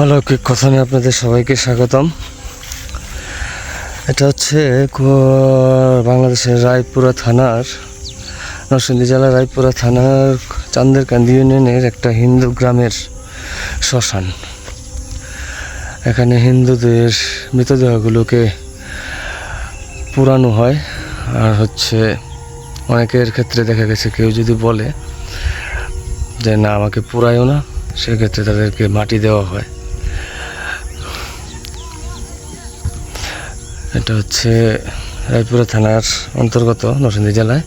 অলৌকিক কথনে আপনাদের সবাইকে স্বাগতম। এটা হচ্ছে বাংলাদেশের রায়পুরা থানার, নরসিংদী জেলার রায়পুরা থানার চান্দেরকান্দি ইউনিয়নের একটা হিন্দু গ্রামের শ্মশান। এখানে হিন্দুদের মৃতদেহগুলোকে পুরানো হয়। আর হচ্ছে অনেকের ক্ষেত্রে দেখা গেছে, কেউ যদি বলে যে, না, আমাকে পুরায়ও না, সেক্ষেত্রে তাদেরকে মাটি দেওয়া হয়। এটা হচ্ছে রায়পুরা থানার অন্তর্গত নরসিংদী জেলায়।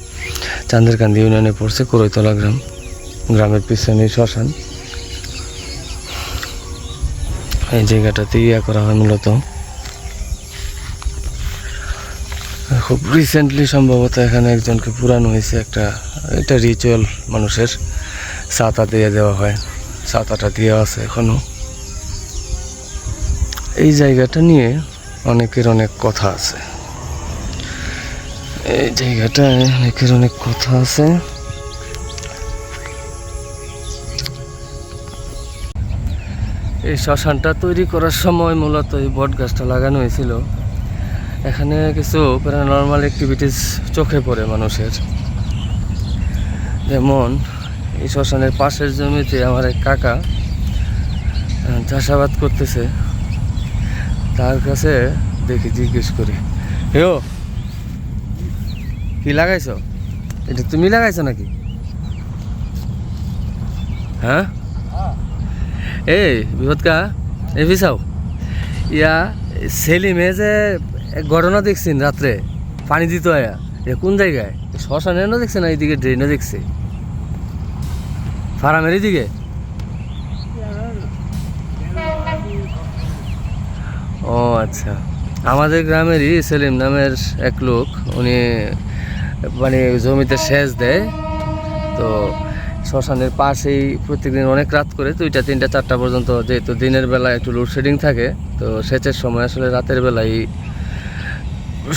চান্দেরকান্দি ইউনিয়নে পড়ছে কুরৈতলা গ্রাম। গ্রামের পিছনে শ্মশান। এই জায়গাটাতে ইয়া করা হয় মূলত। খুব রিসেন্টলি সম্ভবত এখানে একজনকে পুরানো হয়েছে একটা, এটা রিচুয়াল মানুষের। ছাতা দিয়ে দেওয়া হয়। ছাতাটা দেওয়া আছে এখনও এই জায়গাটা নিয়ে অনেকের অনেক কথা আছে। এই জায়গাটায় অনেকের অনেক কথা আছে। এই শ্মশানটা তৈরি করার সময় মূলত এই বট গাছটা লাগানো হয়েছিল। এখানে কিছু প্যারানর্মাল অ্যাক্টিভিটিস চোখে পড়ে মানুষের। যেমন এই শ্মশানের পাশের জমিতে আমার এক কাকা চাষাবাদ করতেছে। তার কাছে দেখি, জিজ্ঞেস করি হেও কি লাগাইছো? এটা তুমি লাগাইছো নাকি? হ্যাঁ? এই, বিপদকা এ পিসাও ইয়া, সেলিমে যে ঘটনা দেখছেন রাত্রে, পানি দিত আয়া এটা কোন জায়গায়? শ্মশানে দেখছে না, এইদিকে ড্রেনে দেখছে। ফার্মের দিকে ও আচ্ছা। আমাদের গ্রামেরই সেলিম নামের এক লোক, উনি মানে জমিতে সেচ দেয়। তো শ্মশানের পাশেই প্রত্যেকদিন অনেক রাত করে, দুইটা, তিনটা, চারটা পর্যন্ত যেহেতু দিনের বেলা একটু লোডশেডিং থাকে, তো সেচের সময় আসলে রাতের বেলায়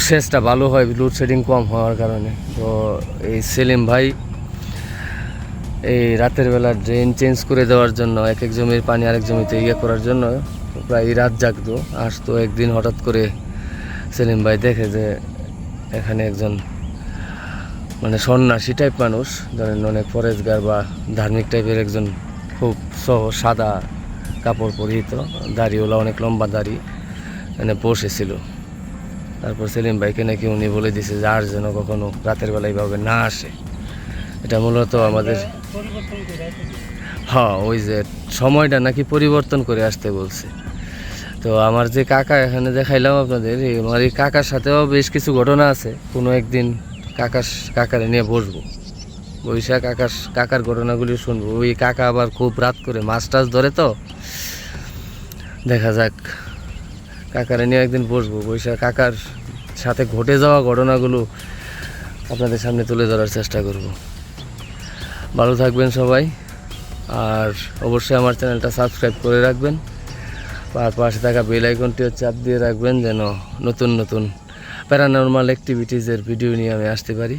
সেচটা ভালো হয় লোডশেডিং কম হওয়ার কারণে। তো এই সেলিম ভাই এই রাতের বেলা ড্রেন চেঞ্জ করে দেওয়ার জন্য এক এক জমির পানি আরেক জমিতে ইয়ে করার জন্য প্রায় রাত জাগতো। আসতো একদিন হঠাৎ করে সেলিম ভাই দেখে যে এখানে একজন মানে সন্ন্যাসী টাইপ মানুষ ধরেন অনেক ফরেজগার বা ধার্মিক টাইপের একজন খুব সহ সাদা কাপড় পরিহিত দাড়িওয়ালা অনেক লম্বা দাড়ি মানে বসেছিল। তারপর সেলিম ভাইকে নাকি উনি বলে দিছে যে আর যেন কখনো রাতের বেলা এইভাবে না আসে। এটা মূলত আমাদের হ্যাঁ ওই যে সময়টা নাকি পরিবর্তন করে আসতে বলছে। তো আমার যে কাকা এখানে দেখাইলাম আপনাদের আমার এই কাকার সাথেও বেশ কিছু ঘটনা আছে। কোনো একদিন কাকার কাকারে নিয়ে বসবো। বৈশা কাকার কাকার ঘটনাগুলি শুনব। ওই কাকা আবার খুব রাত করে মাছ টাছ ধরে তো। দেখা যাক। কাকারে নিয়ে একদিন বসবো। বৈশা কাকার সাথে ঘটে যাওয়া ঘটনাগুলো আপনাদের সামনে তুলে ধরার চেষ্টা করব। ভালো থাকবেন সবাই। আর অবশ্যই আমার চ্যানেলটা সাবস্ক্রাইব করে রাখবেন। আর পাশে থাকা বেল আইকনটিও চাপ দিয়ে রাখবেন যেন নতুন নতুন প্যারানর্মাল অ্যাক্টিভিটিসের ভিডিও নিয়ে আমি আসতে পারি।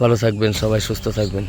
ভালো থাকবেন, সবাই সুস্থ থাকবেন।